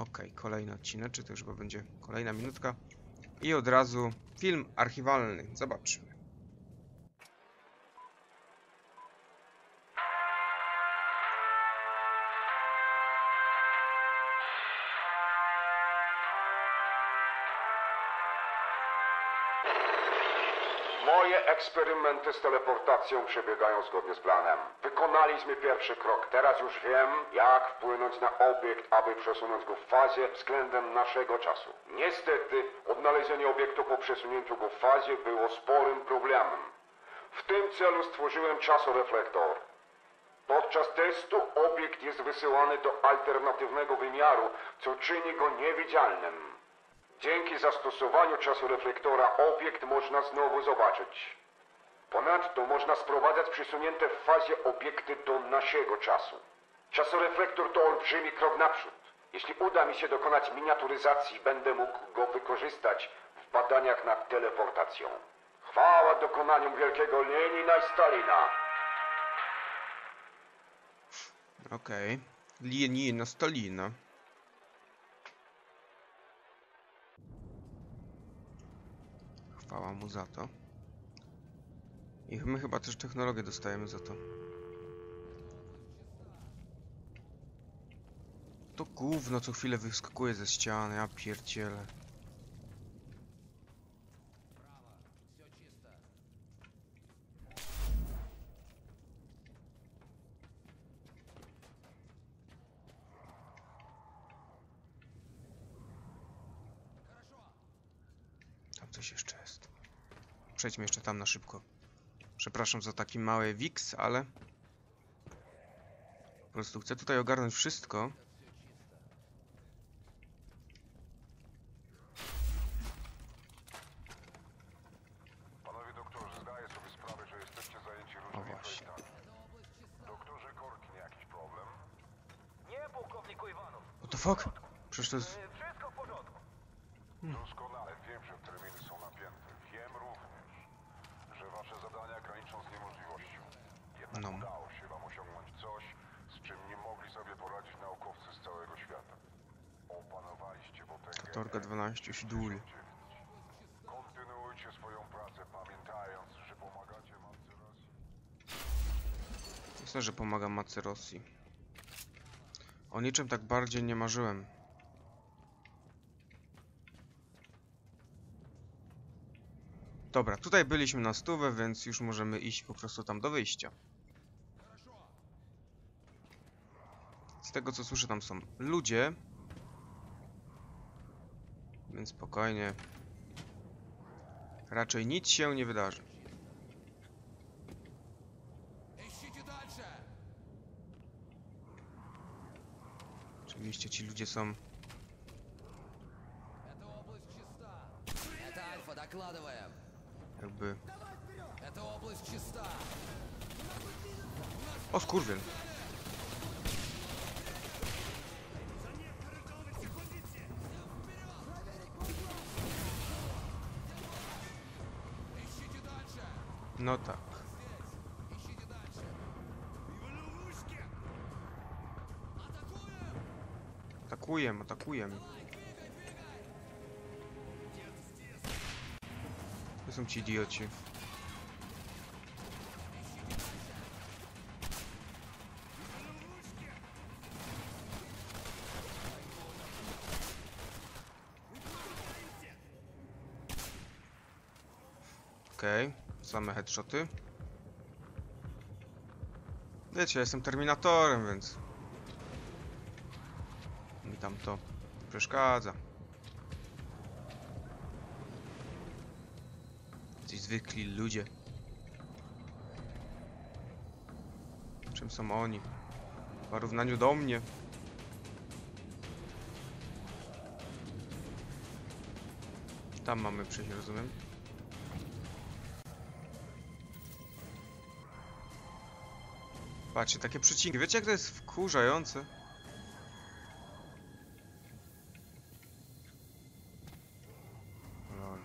Okej, kolejny odcinek, czy to już chyba będzie kolejna minutka. I od razu film archiwalny. Zobaczmy. Teleportacją przebiegają zgodnie z planem. Wykonaliśmy pierwszy krok. Teraz już wiem, jak wpłynąć na obiekt, aby przesunąć go w fazie względem naszego czasu. Niestety, odnalezienie obiektu po przesunięciu go w fazie było sporym problemem. W tym celu stworzyłem czasoreflektor. Podczas testu obiekt jest wysyłany do alternatywnego wymiaru, co czyni go niewidzialnym. Dzięki zastosowaniu czasoreflektora obiekt można znowu zobaczyć. Ponadto można sprowadzać przesunięte w fazie obiekty do naszego czasu. Czasoreflektor to olbrzymi krok naprzód. Jeśli uda mi się dokonać miniaturyzacji, będę mógł go wykorzystać w badaniach nad teleportacją. Chwała dokonaniom wielkiego Lenina i Stalina. Okej. Lienina Stalina. Chwała mu za to. I my chyba też technologię dostajemy za to. To gówno co chwilę wyskakuje ze ściany, ja pierdzielę. Tam coś jeszcze jest. Przejdźmy jeszcze tam na szybko. Przepraszam za taki mały wiks, ale... Po prostu chcę tutaj ogarnąć wszystko. Jednak No. udało się wam osiągnąć coś, z czym nie mogli sobie poradzić naukowcy z całego świata. Opanowaliście potęgę Katorga 12 Sidul. M69. Kontynuujcie swoją pracę, pamiętając, że pomagacie matce Rosji. Myślę, że pomagam matce Rosji. O niczym tak bardziej nie marzyłem. Dobra, tutaj byliśmy na stówę, więc już możemy iść po prostu tam do wyjścia. Z tego co słyszę tam są ludzie. Więc spokojnie. Raczej nic się nie wydarzy. Oczywiście ci ludzie są... Jakby... O skurwiel. Но так. Атакуем, атакуем. Что там делать? Окей. Okay. Same headshoty. Wiecie, ja jestem Terminatorem, więc mi tam to przeszkadza. Jacyś zwykli ludzie. Czym są oni? W porównaniu do mnie. Tam mamy przejść, rozumiem? Patrzcie, takie przecinki. Wiecie jak to jest wkurzające? Lol.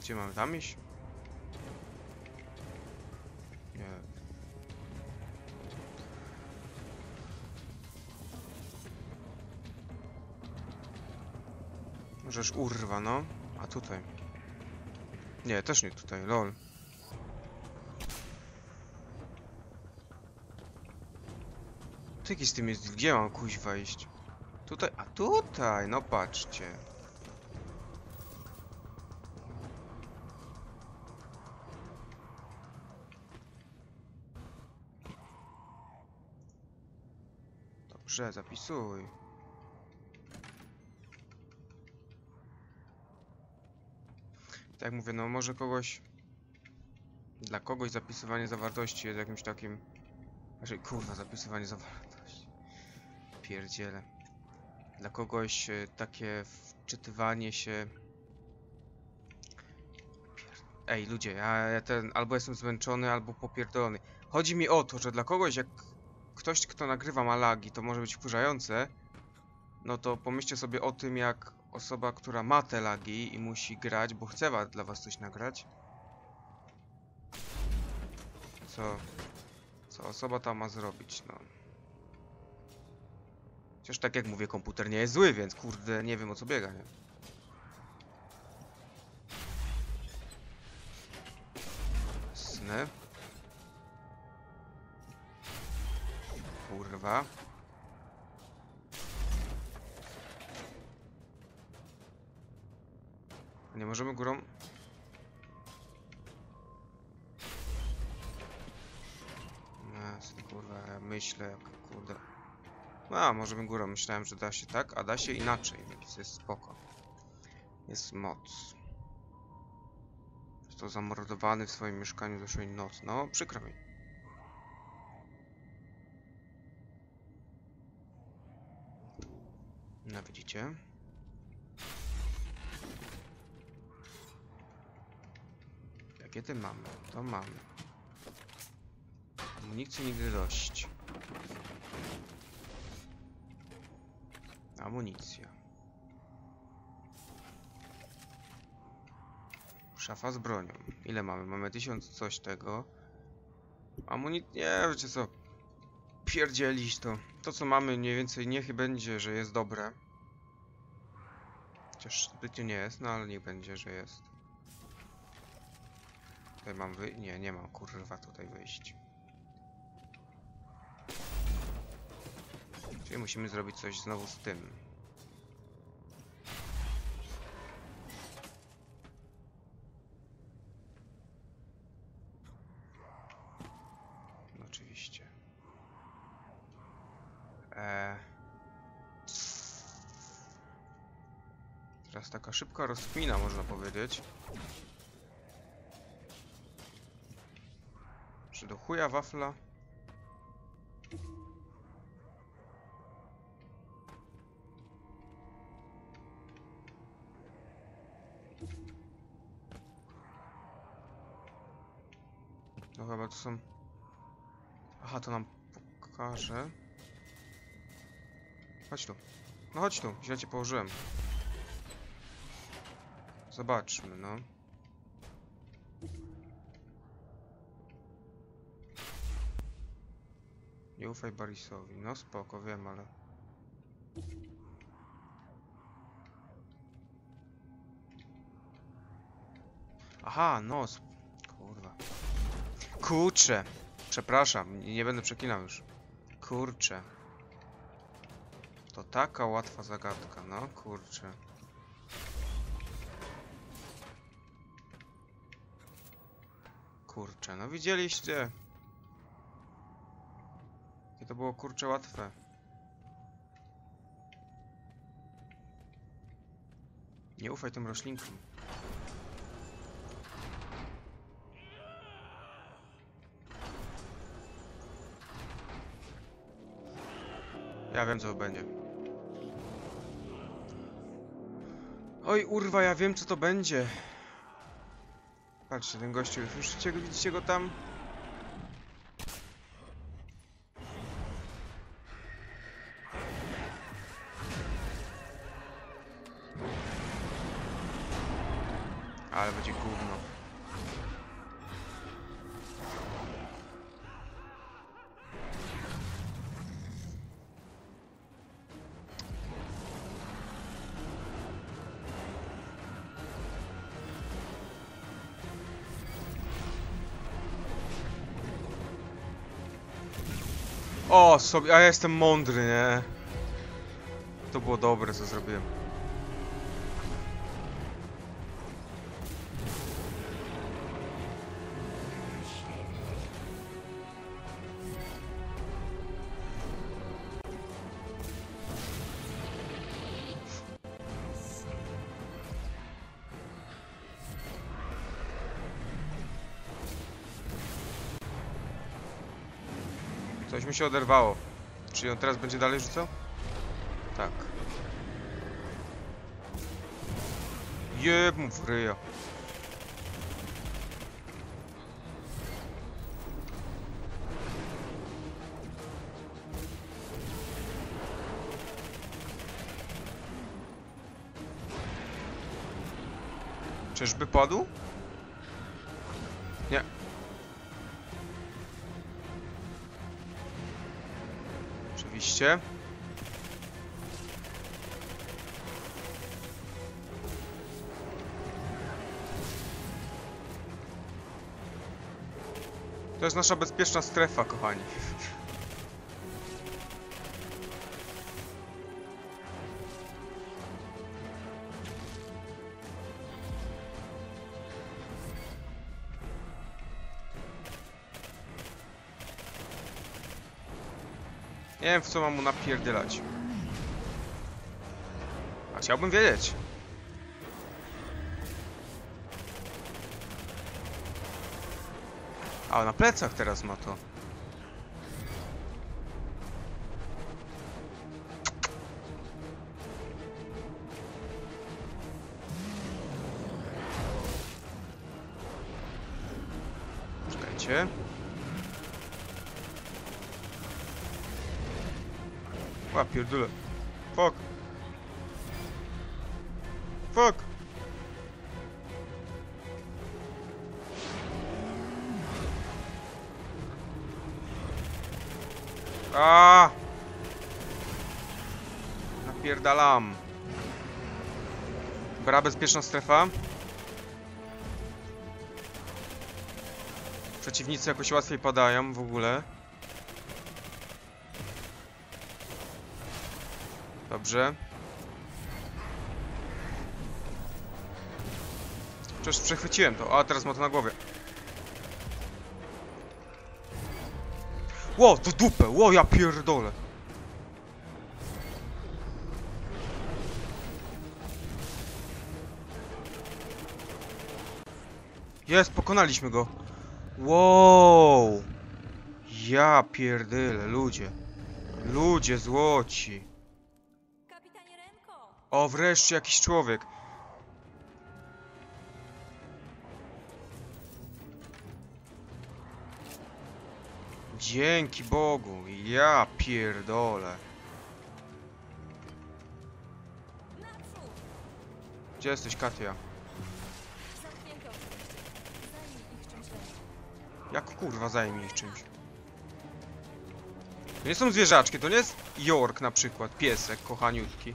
Gdzie mamy tam iść? Możesz urwa, no. A tutaj. Nie, też nie tutaj, lol. Tyki z tym jest, gdzie mam kuźwa iść? Tutaj, a tutaj, no patrzcie. Dobrze, zapisuj. Tak mówię, no może kogoś... Dla kogoś zapisywanie zawartości jest jakimś takim... Znaczy, kurwa, zapisywanie zawartości. Pierdziele. Dla kogoś e, takie wczytywanie się... Ej, ludzie, ja, ja ten... Albo jestem zmęczony, albo popierdolony. Chodzi mi o to, że dla kogoś, jak ktoś, kto nagrywa ma lagi, to może być wkurzające, no to pomyślcie sobie o tym, jak osoba, która ma te lagi i musi grać, bo chce dla was coś nagrać. Co, co osoba ta ma zrobić, no. Chociaż tak jak mówię, komputer nie jest zły, więc kurde, nie wiem o co biega, nie? Sny. Kurwa. Nie możemy górą... Jasne, kurwa, ja myślę jak kurde... A, możemy górą. Myślałem, że da się tak, a da się inaczej, więc jest spoko. Jest moc. Został zamordowany w swoim mieszkaniu zeszłej nocy. No, przykro mi. No widzicie? Jakie ty mamy? To mamy. Amunicji nigdy dość. Amunicja. Szafa z bronią. Ile mamy? Mamy tysiąc coś tego. Amunic... Nie, wiecie co? Pierdzielić to. To co mamy mniej więcej niech będzie, że jest dobre. Chociaż zbytnio nie jest, no ale niech będzie, że jest. Tutaj mam wy... Nie, nie mam kurwa tutaj wyjść. Czyli musimy zrobić coś znowu z tym. No oczywiście. Eee. Teraz taka szybka rozkmina, można powiedzieć. Czy do chuja wafla? No chyba to są... Aha, to nam pokaże. Chodź tu. No chodź tu, źle cię położyłem. Zobaczmy, no. Nie ufaj Barisowi. No spoko, wiem, ale... Aha, no. Kurwa. Kurczę. Przepraszam, nie będę przeklinał już. Kurczę. To taka łatwa zagadka, no kurczę. Kurczę, no widzieliście. To było kurczę łatwe. Nie ufaj tym roślinkom. Ja wiem co będzie. Oj, urwa, ja wiem co to będzie. Patrzcie, ten gościu, słyszycie go, widzicie go tam? O, sobie, a ja jestem mądry, nie? To było dobre, co zrobiłem. Coś mi się oderwało. Czy on teraz będzie dalej rzucał? Tak. Jeb mu w ryja. Czyżby padł? Oczywiście. To jest nasza bezpieczna strefa, kochani. Wiem, w co mam mu napierdylać. A chciałbym wiedzieć. A, na plecach teraz ma to. Czekajcie. Pierdolę. Fuck. Fuck. A! Napierdalam. Bra bezpieczna strefa. Przeciwnicy jakoś łatwiej padają w ogóle. Dobrze. Przecież przechwyciłem to. A, teraz ma to na głowie. Ło, to dupę! Ło, ja pierdolę! Jest, pokonaliśmy go. Wow! Ja pierdolę, ludzie. Ludzie złoci. O, wreszcie jakiś człowiek. Dzięki Bogu. Ja pierdolę. Gdzie jesteś, Katia? Zajmij. Jak kurwa zajmie ich czymś? To nie są zwierzaczki, to nie jest York na przykład, piesek kochaniutki.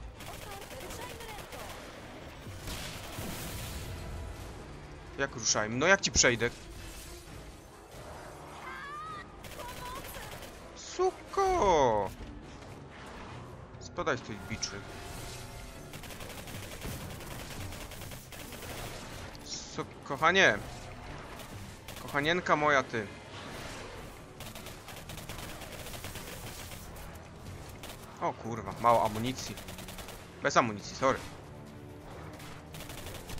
Jak ruszajmy? No jak ci przejdę? Suko! Spadaj z tej biczy. Kochanie! Kochanienka moja ty. O kurwa, mało amunicji. Bez amunicji, sorry.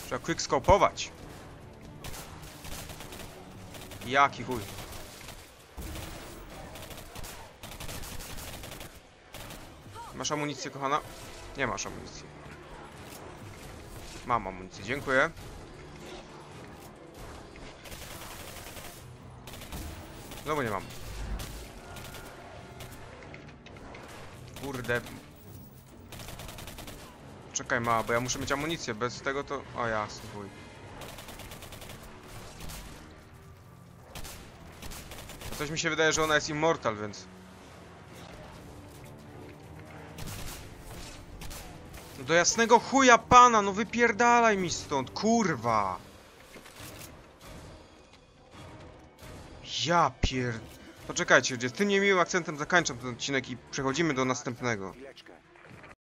Trzeba quickscope'ować. Jaki chuj. Masz amunicję, kochana? Nie masz amunicji. Mam amunicję, dziękuję. Znowu nie mam. Kurde. Czekaj, ma, bo ja muszę mieć amunicję. Bez tego to... O jasny chuj. Coś mi się wydaje, że ona jest immortal, więc... No do jasnego chuja pana, no wypierdalaj mi stąd, kurwa! Ja pier... Poczekajcie, ludzie, z tym niemiłym akcentem zakończam ten odcinek i przechodzimy do następnego.